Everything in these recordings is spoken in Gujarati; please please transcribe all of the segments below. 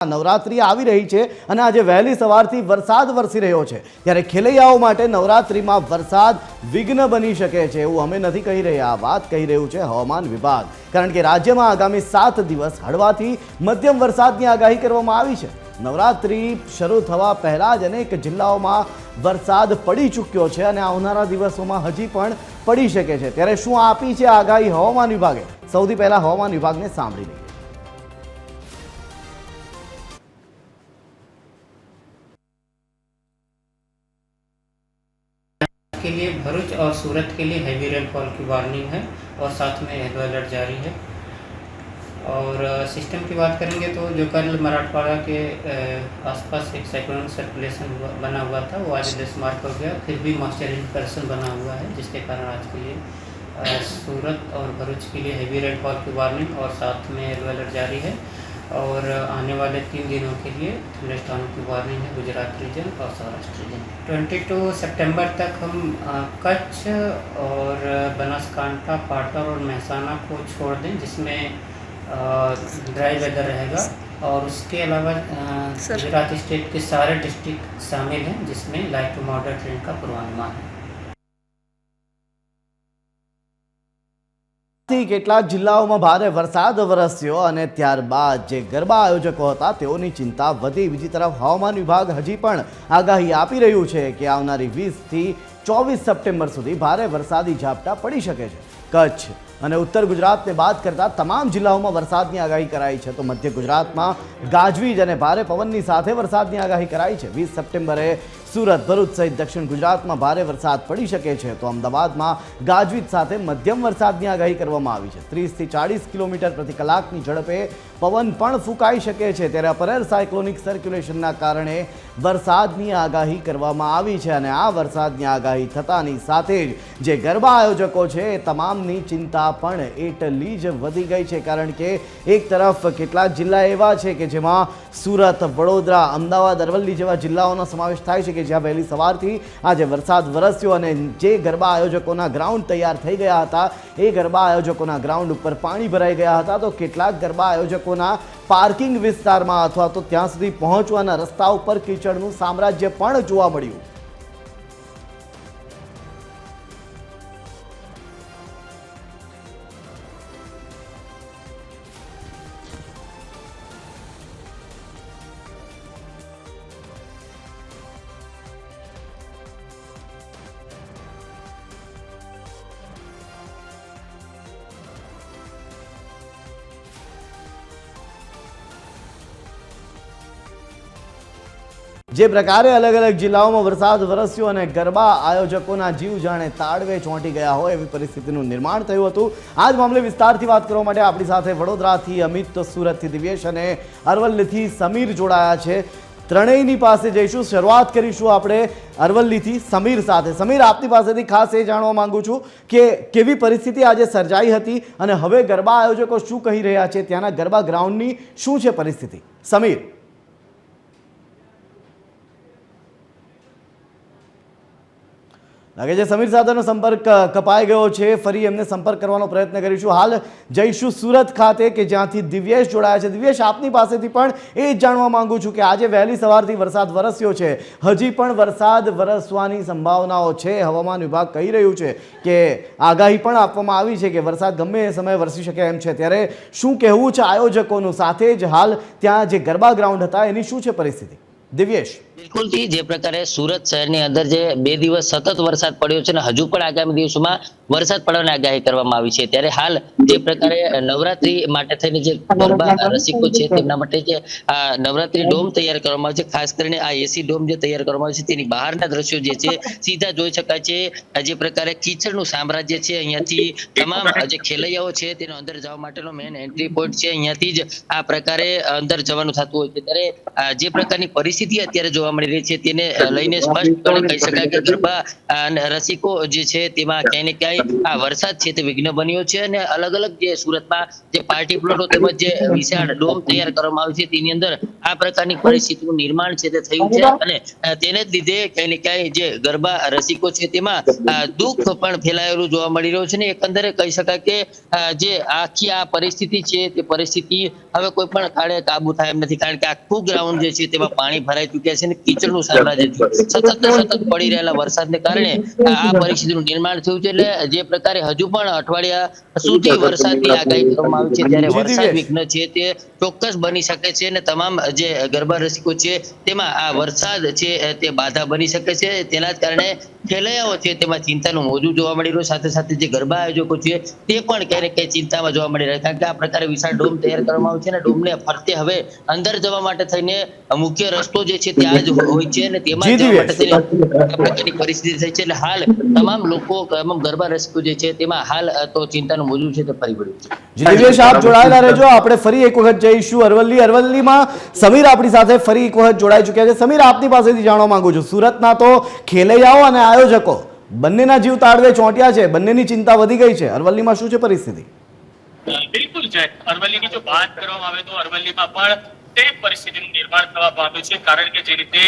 નવરાત્રિ આવી રહી છે અને આજે વહેલી સવારથી વરસાદ વરસી રહ્યો છે. ત્યારે ખેલૈયાઓ માટે નવરાત્રિમાં વરસાદ વિઘ્ન બની શકે છે એવું અમે નથી કહી રહ્યા. વાત કહી રહ્યું છે હવામાન વિભાગ. કારણ કે રાજ્યમાં આગામી સાત દિવસ હળવાથી મધ્યમ વરસાદની આગાહી કરવામાં આવી છે. નવરાત્રિ શરૂ થવા પહેલા જ અનેક જિલ્લાઓમાં વરસાદ પડી ચૂક્યો છે અને આવનારા દિવસોમાં હજી પણ પડી શકે છે. ત્યારે શું આપી છે આગાહી હવામાન વિભાગે? સૌથી પહેલાં હવામાન વિભાગને સાંભળી લઈએ. और सूरत के लिए हैवी रेनफॉल की वार्निंग है और साथ में येलो अलर्ट जारी है। और सिस्टम की बात करेंगे तो जो कल मराठवाड़ा के आसपास एक साइक्लोनिक सर्कुलेशन बना हुआ था, वो आज डिसमार्क हो गया। फिर भी मॉइस्चर इंप्रेशन बना हुआ है, जिसके कारण आज के लिए सूरत और भरूच के लिए हैवी रेनफॉल की वार्निंग और साथ में येलो अलर्ट जारी है। और आने वाले तीन दिनों के लिए थंडरस्टॉर्म की वार्निंग है गुजरात रीजन और सौराष्ट्र रीजन ट्वेंटी टू सितंबर तक हम कच्छ और बनासकांठा पाटर और महसाना को छोड़ दें जिसमें ड्राई वेदर रहेगा। और उसके अलावा गुजरात स्टेट के सारे डिस्ट्रिक्ट शामिल हैं जिसमें लाइट टू मॉडरेट रेन का पूर्वानुमान है। થી કેટલાક જિલ્લાઓમાં ભારે વરસાદ વરસ્યો અને ત્યારબાદ જે ગરબા આયોજકો હતા, તેઓની ચિંતા વધી. બીજી તરફ હવામાન વિભાગ હજી પણ આગાહી આપી રહ્યું છે કે આવનારી વીસથી ચોવીસ સપ્ટેમ્બર સુધી ભારે વરસાદી ઝાપટા પડી શકે છે. કચ્છ અને ઉત્તર ગુજરાતને બાદ કરતાં તમામ જિલ્લાઓમાં વરસાદની આગાહી કરાઈ છે. તો મધ્ય ગુજરાતમાં ગાજવીજ અને ભારે પવનની સાથે વરસાદની આગાહી કરાઈ છે. વીસ સપ્ટેમ્બરે સુરત, ભરૂચ સહિત દક્ષિણ ગુજરાતમાં ભારે વરસાદ પડી શકે છે. તો અમદાવાદમાં ગાજવીજ સાથે મધ્યમ વરસાદની આગાહી કરવામાં આવી છે. ત્રીસથી ચાળીસ કિલોમીટર પ્રતિ કલાકની ઝડપે પવન પણ ફૂંકાઈ શકે છે. ત્યારે અપરેર સાયક્લોનિક સર્ક્યુલેશનના કારણે વરસાદની આગાહી કરવામાં આવી છે અને આ વરસાદની આગાહી થતાની સાથે જ જે ગરબા આયોજકો છે એ તમામની ચિંતા પણ એટલી જ વધી ગઈ છે. કારણ કે એક તરફ કેટલાક જિલ્લા એવા છે કે જેમાં સુરત, વડોદરા, અમદાવાદ, અરવલ્લી જેવા જિલ્લાઓનો સમાવેશ થાય છે કે જ્યાં વહેલી સવારથી આજે વરસાદ વરસ્યો અને જે ગરબા આયોજકોના ગ્રાઉન્ડ તૈયાર થઈ ગયા હતા, એ ગરબા આયોજકોના ગ્રાઉન્ડ ઉપર પાણી ભરાઈ ગયા હતા. તો કેટલાક ગરબા આયોજકોના પાર્કિંગ વિસ્તારમાં અથવા તો ત્યાં સુધી પહોંચવાના રસ્તા ઉપર કીચડનું સામ્રાજ્ય પણ જોવા મળ્યું. જે પ્રકારે અલગ અલગ જિલ્લાઓમાં વરસાદ વરસ્યો અને ગરબા આયોજકોના જીવ જાણે તાળવે ચોંટી ગયા હોય એવી પરિસ્થિતિનું નિર્માણ થયું હતું. આ જ મામલે વિસ્તારથી વાત કરવા માટે આપણી સાથે વડોદરાથી અમિત, સુરતથી દિવ્યેશ અને અરવલ્લીથી સમીર જોડાયા છે. ત્રણેયની પાસે જઈશું. શરૂઆત કરીશું આપણે અરવલ્લીથી સમીર સાથે. સમીર, આપની પાસેથી ખાસ એ જાણવા માંગુ છું કે કેવી પરિસ્થિતિ આજે સર્જાઈ હતી અને હવે ગરબા આયોજકો શું કહી રહ્યા છે? ત્યાંના ગરબા ગ્રાઉન્ડની શું છે પરિસ્થિતિ? સમીર. લાગે છે સમીર સાથેનો સંપર્ક કપાઈ ગયો છે, ફરી એમને સંપર્ક કરવાનો પ્રયત્ન કરીશું. હાલ જઈશું સુરત ખાતે કે જ્યાંથી દિવ્યેશ જોડાયા છે. દિવ્યેશ, આપની પાસેથી પણ એ જ જાણવા માંગુ છું કે આજે વહેલી સવારથી વરસાદ વરસ્યો છે. હજી પણ વરસાદ વરસવાની સંભાવનાઓ છે. હવામાન વિભાગ કહી રહ્યું છે કે આગાહી પણ આપવામાં આવી છે કે વરસાદ ગમે એ સમયે વરસી શકે એમ છે. ત્યારે શું કહેવું છે આયોજકોનું? સાથે જ હાલ ત્યાં જે ગરબા ગ્રાઉન્ડ હતા, એની શું છે પરિસ્થિતિ? દિવ્યેશ. બિલકુલથી જે પ્રકારે સુરત શહેરની અંદર જે બે દિવસ સતત વરસાદ પડ્યો છે અને હજુ પણ આગામી દિવસોમાં વરસાદ પડવાની આગાહી કરવામાં આવી છે. ત્યારે હાલ જે પ્રકારે નવરાત્રી માટે થઈને જે ગરબા, રસિકો છે, તેમના માટે જે નવરાત્રી ડોમ તૈયાર કરવામાં આવે છે. ખાસ કરીને આ એસી ડોમ જે તૈયાર કરવામાં આવે છે, તેની બહારના દ્રશ્યો જે છે, સીધા જોઈ શકાય છે. જે પ્રકારે કીચડનું સામ્રાજ્ય છે, અહીંયાથી તમામ જે ખેલૈયાઓ છે, તેનો અંદર જવા માટેનો મેઇન એન્ટ્રી પોઈન્ટ છે. અહીંયાથી જ આ પ્રકારે અંદર જવાનું થતું હોય છે. ત્યારે જે પ્રકારની પરિસ્થિતિ અત્યારે જોવા મળી રહી છે. તેને લઈને સ્પષ્ટપણે કહી શકાય કે ગરબા અને રસિકો જે છે તેમાં ક્યાંય ને ક્યાંય આ વરસાદ છે તે વિઘ્ન બન્યો છે અને અલગ અલગ જે સુરતમાં જે પાર્ટી પ્લોટો તેમજ જે વિશાળ ડોમ તૈયાર કરવામાં આવ્યું છે તેની અંદર આ પ્રકારની પરિસ્થિતિનું નિર્માણ છે તે થયું છે અને તેને જ લીધે ક્યાંય ને ક્યાંય જે ગરબા રસિકો છે તેમાં દુઃખ પણ ફેલાયેલું જોવા મળી રહ્યું છે ને એકંદરે કહી શકાય કે જે આખી આ પરિસ્થિતિ છે તે પરિસ્થિતિ હવે કોઈ પણ કાળે કાબુ થાય એમ નથી કારણ કે આખું ગ્રાઉન્ડ જે છે તેમાં પાણી ભરાઈ ચુક્યા છે અને કીચડનું સામ્રાજ્ય થયું. સતત સતત પડી રહેલા વરસાદને કારણે આ પરિસ્થિતિનું નિર્માણ થયું છે એટલે જે પ્રકારે હજુ પણ અઠવાડિયા સુધી વરસાદની આગાહી કરવામાં આવી છે ત્યારે વરસાદ વિઘ્ન છે તે ચોક્કસ બની શકે છે અને તમામ જે ગરબા રસિકો છે તેમાં આ વરસાદ છે તે બાધા બની શકે છે. તેના કારણે ખેલૈયાઓ છે તેમાં ચિંતાનું મોજું જોવા મળી રહ્યું સાથે સાથે જે ગરબા આયોજકો છે તે પણ ક્યારેક ક્યાંય ચિંતામાં જોવા મળી રહ્યા કારણ કે આ પ્રકારે વિશાળ ડોમ તૈયાર કરવામાં આવે છે અને ડોમને ફરતે હવે અંદર જવા માટે થઈને મુખ્ય રસ્તો જે છે ત્યાં જ હોય છે અને તેમાં જવા માટે થઈને પરિસ્થિતિ થઈ છે એટલે હાલ તમામ લોકો તમામ ગરબા રસિકો જે છે તેમાં હાલ તો ચિંતાનું મોજું છે તે ફરી વળ્યું છે. આપ જોડાયેલા રહેજો. આપણે ફરી એક વખત જઈશું અરવલ્લી. અરવલ્લીમાં સમીર આપણી સાથે ફરી એક વખત જોડાઈ ચૂક્યા છે. સમીર, આપની પાસેથી જાણવા માંગુ છું. સુરતના તો ખેલૈયાઓ અને આયોજકો બંનેના જીવ તાળવે ચોંટ્યા છે. બંનેની ચિંતા વધી ગઈ છે. અરવલ્લીમાં શું છે પરિસ્થિતિ? બિલકુલ છે. અરવલ્લીની જો વાત કરવામાં આવે તો અરવલ્લીમાં પણ તે પરિસ્થિતિનું નિર્માણ થવા પામ્યું છે. કારણ કે જે રીતે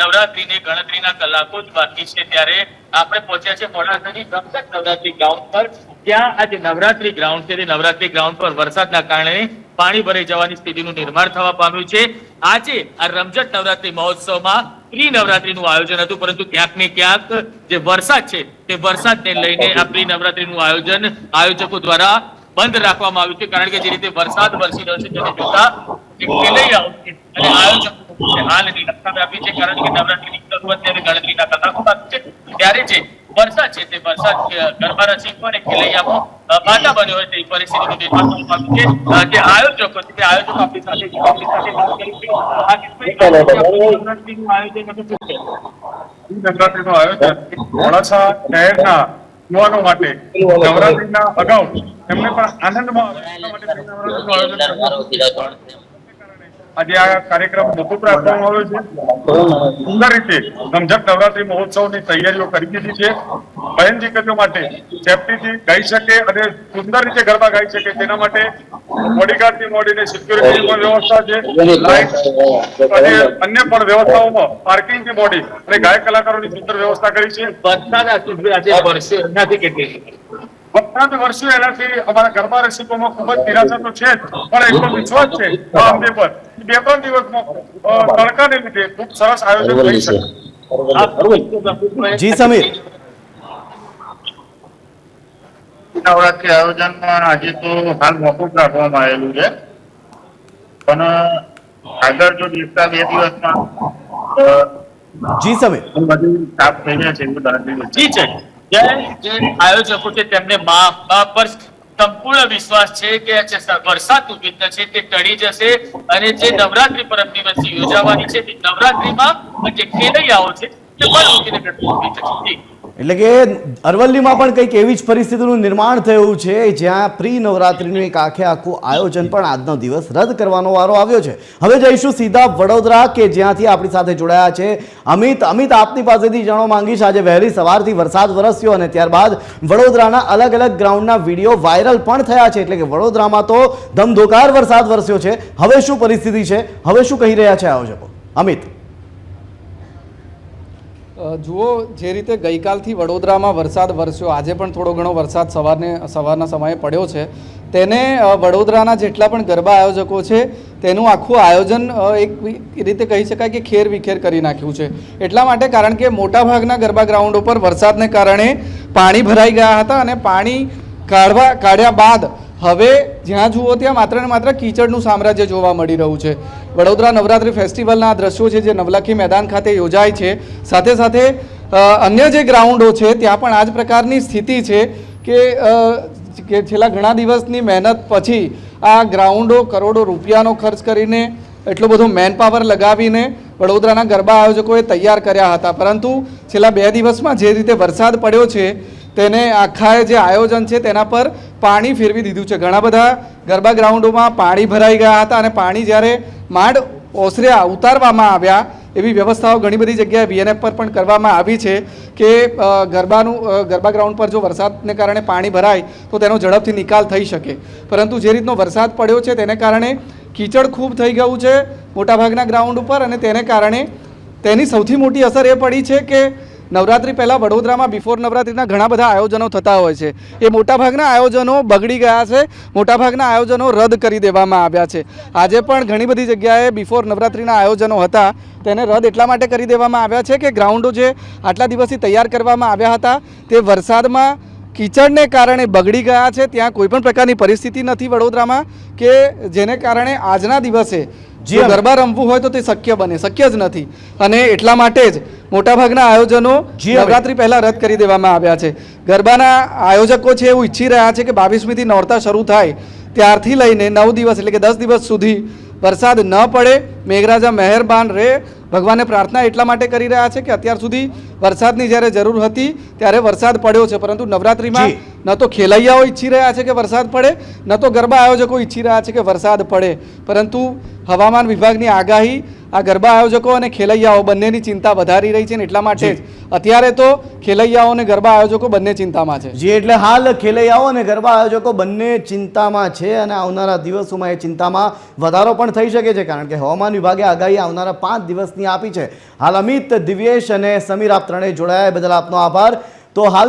નવરાત્રીને ગણતરીના કલાકો જ બાકી છે ત્યારે આપણે પહોંચ્યા છે મોડાસાની ગમસક નવરાત્રી ગ્રાઉન્ડ પર. ત્યાં આ નવરાત્રી ગ્રાઉન્ડ છે. નવરાત્રી ગ્રાઉન્ડ પર વરસાદના કારણે પાણી ભરાઈ જવાની સ્થિતિનું નિર્માણ થવા પામ્યું છે. આજે આ રમઝટ નવરાત્રી મહોત્સવમાં પ્રી નવરાત્રીનું આયોજન હતું, પરંતુ ક્યાંક ને ક્યાંક જે વરસાદ છે, તે વરસાદને લઈને આ પ્રી નવરાત્રીનું આયોજન આયોજકો દ્વારા બંધ રાખવામાં આવ્યું છે. કારણ કે જે રીતે વરસાદ વરસી રહ્યો છે તેને જોતા છે અને આયોજકો છે હાલ એની છે. કારણ કે નવરાત્રીની શરૂઆત ત્યારે ગણતરીના કલાકો બાકી છે. ત્યારે જે વરસાદ છે તે વરસાદ ગરબા રસિકો અને ખેલૈયામાં બાધા બન્યો હોય તેવી પરિસ્થિતિનું નિર્માણ થવા પામ્યું છે. જે આયોજકો છે તે આયોજકો આપણી સાથે આપણી સાથે વાત કરી છે. આશિષભાઈ, આ નવરાત્રીનું આયોજન હતું શું છે? નવરાત્રીનું આયોજન મોડાસા શહેરના યુવાનો માટે. નવરાત્રીના અગાઉ એમને પણ આનંદમાં આજે આ કાર્યક્રમ મોકૂફ રાખવામાં આવ્યો છે. સુંદર રીતે રમઝટ નવરાત્રી મહોત્સવની તૈયારીઓ કરી દીધી છે. બહેન દીકરીઓ માટે સેફટીથી ગાઈ શકે અને સુંદર રીતે ગરબા ગાઈ શકે તેના માટે બોડીગાર્ડથી મોડીને સિક્યુરિટી પણ વ્યવસ્થા છે. અને અન્ય પણ વ્યવસ્થાઓમાં પાર્કિંગથી મોડી અને ગાયક કલાકારોની સુંદર વ્યવસ્થા કરી છે. વરસાદ આજે વરસે એનાથી કેટલી? વખત વર્ષો એનાથી અમારા ગરબા રસિકોમાં ખૂબ જ નિરાશા તો છે પણ એટલો વિશ્વાસ છે આ અંગે પર બે ત્રણ દિવસમાં તડકાને લીધે ખૂબ સરસ આયોજન થઈ શકે. જી સમીર. નવરાત્રી આયોજનમાં આજે તો હાલ મોકૂફ રાખવામાં આવેલું છે. પણ આગળ જો દિવસના બે દિવસમાં જી સમીર. બધું સાફ થઈ ગયા છે એવું ગણતરી જી છે જે આયોજકો છે, તેમને મા પર સંપૂર્ણ વિશ્વાસ છે કે જે વરસાદનું વિઘ્ન છે તે ટળી જશે અને જે નવરાત્રી પરમ દિવસ યોજાવાની છે તે નવરાત્રીમાં જે ખેલૈયાઓ છે તે પણ થશે જી. એટલે કે અરવલ્લીમાં પણ કંઈક એવી જ પરિસ્થિતિનું નિર્માણ થયું છે, જ્યાં પ્રી નવરાત્રિનું એક આખે આખું આયોજન પણ આજનો દિવસ રદ કરવાનો વારો આવ્યો છે. હવે જઈશું સીધા વડોદરા, કે જ્યાંથી આપણી સાથે જોડાયા છે અમિત. અમિત, આપની પાસેથી જાણવા માંગીશ, આજે વહેલી સવારથી વરસાદ વરસ્યો અને ત્યારબાદ વડોદરાના અલગ અલગ ગ્રાઉન્ડના વીડિયો વાયરલ પણ થયા છે. એટલે કે વડોદરામાં તો ધમધોકાર વરસાદ વરસ્યો છે. હવે શું પરિસ્થિતિ છે? હવે શું કહી રહ્યા છે આયોજકો? અમિત. જુઓ, જે રીતે ગઈકાલથી વડોદરામાં વરસાદ વરસ્યો, આજે પણ થોડો ઘણો વરસાદ સવારને, સવારના સમયે પડ્યો છે. તેને વડોદરાના જેટલા પણ ગરબા આયોજકો છે, તેનું આખું આયોજન એક રીતે કહી શકાય કે ખેર વિખેર કરી નાખ્યું છે. એટલા માટે કારણ કે મોટાભાગના ગરબા ગ્રાઉન્ડ ઉપર વરસાદને કારણે પાણી ભરાઈ ગયા હતા અને પાણી કાઢવા, કાઢ્યા બાદ હવે જ્યાં જુઓ ત્યાં માત્ર ને માત્ર કીચડનું સામ્રાજ્ય જોવા મળી રહ્યું છે. વડોદરા નવરાત્રિ ફેસ્ટિવલના દ્રશ્યો છે જે નવલખી મેદાન ખાતે યોજાય છે. સાથે સાથે અન્ય જે ગ્રાઉન્ડો છે ત્યાં પણ આ જ પ્રકારની સ્થિતિ છે કે કે છેલ્લા ઘણા દિવસની મહેનત પછી આ ગ્રાઉન્ડો કરોડો રૂપિયાનો ખર્ચ કરીને એટલો બધો મેન પાવર લગાવીને વડોદરાના ગરબા આયોજકોએ તૈયાર કર્યા હતા. પરંતુ છેલ્લા બે દિવસમાં જે રીતે વરસાદ પડ્યો છે તેને આખા જે આયોજન છે તેના પર પાણી ફેરવી દીધું છે. ઘણા બધા ગરબા ગ્રાઉન્ડોમાં પાણી ભરાઈ ગયા હતા અને પાણી જ્યારે માંડ ઓસર્યા, ઉતારવામાં આવ્યા, એવી વ્યવસ્થાઓ ઘણી બધી જગ્યાએ વીએનએફ પર પણ કરવામાં આવી છે કે ગરબાનું ગરબા ગ્રાઉન્ડ પર જો વરસાદને કારણે પાણી ભરાય, તો તેનો ઝડપથી નિકાલ થઈ શકે. પરંતુ જે રીતનો વરસાદ પડ્યો છે તેને કારણે કીચડ ખૂબ થઈ ગયું છે મોટાભાગના ગ્રાઉન્ડ ઉપર અને તેને કારણે તેની સૌથી મોટી અસર એ પડી છે કે નવરાત્રી પહેલાં વડોદરામાં બિફોર નવરાત્રિના ઘણા બધા આયોજનો થતા હોય છે. એ મોટાભાગના આયોજનો બગડી ગયા છે. મોટાભાગના આયોજનો રદ કરી દેવામાં આવ્યા છે. આજે પણ ઘણી બધી જગ્યાએ બિફોર નવરાત્રિના આયોજનો હતા. તેને રદ એટલા માટે કરી દેવામાં આવ્યા છે કે ગ્રાઉન્ડો જે આટલા દિવસથી તૈયાર કરવામાં આવ્યા હતા, તે વરસાદમાં કીચડને કારણે બગડી ગયા છે. ત્યાં કોઈપણ પ્રકારની પરિસ્થિતિ નથી વડોદરામાં કે જેને કારણે આજના દિવસે જી ગરબા રમવું હોય તો તે શક્ય બને શક્ય જ નથી. અને એટલા માટે જ મોટાભાગના આયોજનો. નવરાત્રી પહેલા રદ કરી દેવામાં આવ્યા છે. ગરબાના આયોજકો છે એવું ઈચ્છી રહ્યા છે કે બાવીસમીથી નોરતા શરૂ થાય. ત્યારથી લઈને નવ દિવસ એટલે કે દસ દિવસ સુધી વરસાદ ન પડે. મેઘરાજા મહેરબાન રહે ભગવાનને પ્રાર્થના એટલા માટે કરી રહ્યા છે કે અત્યાર સુધી વરસાદની જ્યારે જરૂર હતી ત્યારે વરસાદ પડ્યો છે. પરંતુ નવરાત્રિમાં ન તો ખેલૈયાઓ ઈચ્છી રહ્યા છે કે વરસાદ પડે ન તો ગરબા આયોજકો ઈચ્છી રહ્યા છે કે વરસાદ પડે. પરંતુ હવામાન વિભાગની આગાહી આ ગરબા આયોજકો અને ખેલૈયાઓ બંનેની ચિંતા વધારી રહી છે ને એટલા માટે જ. અત્યારે તો ખેલૈયાઓ અને ગરબા આયોજકો બંને ચિંતામાં છે. જી એટલે હાલ ખેલૈયાઓ અને ગરબા આયોજકો બંને ચિંતામાં છે અને આવનારા દિવસોમાં એ ચિંતામાં વધારો પણ થઈ શકે છે કારણ કે હવામાન વિભાગે આગાહી આવનારા પાંચ દિવસની આપી છે. હાલ અમિત દિવ્યેશ અને સમીર આપ ત્રણેય જોડાયા. બદલ આપનો આભાર. તો હાલ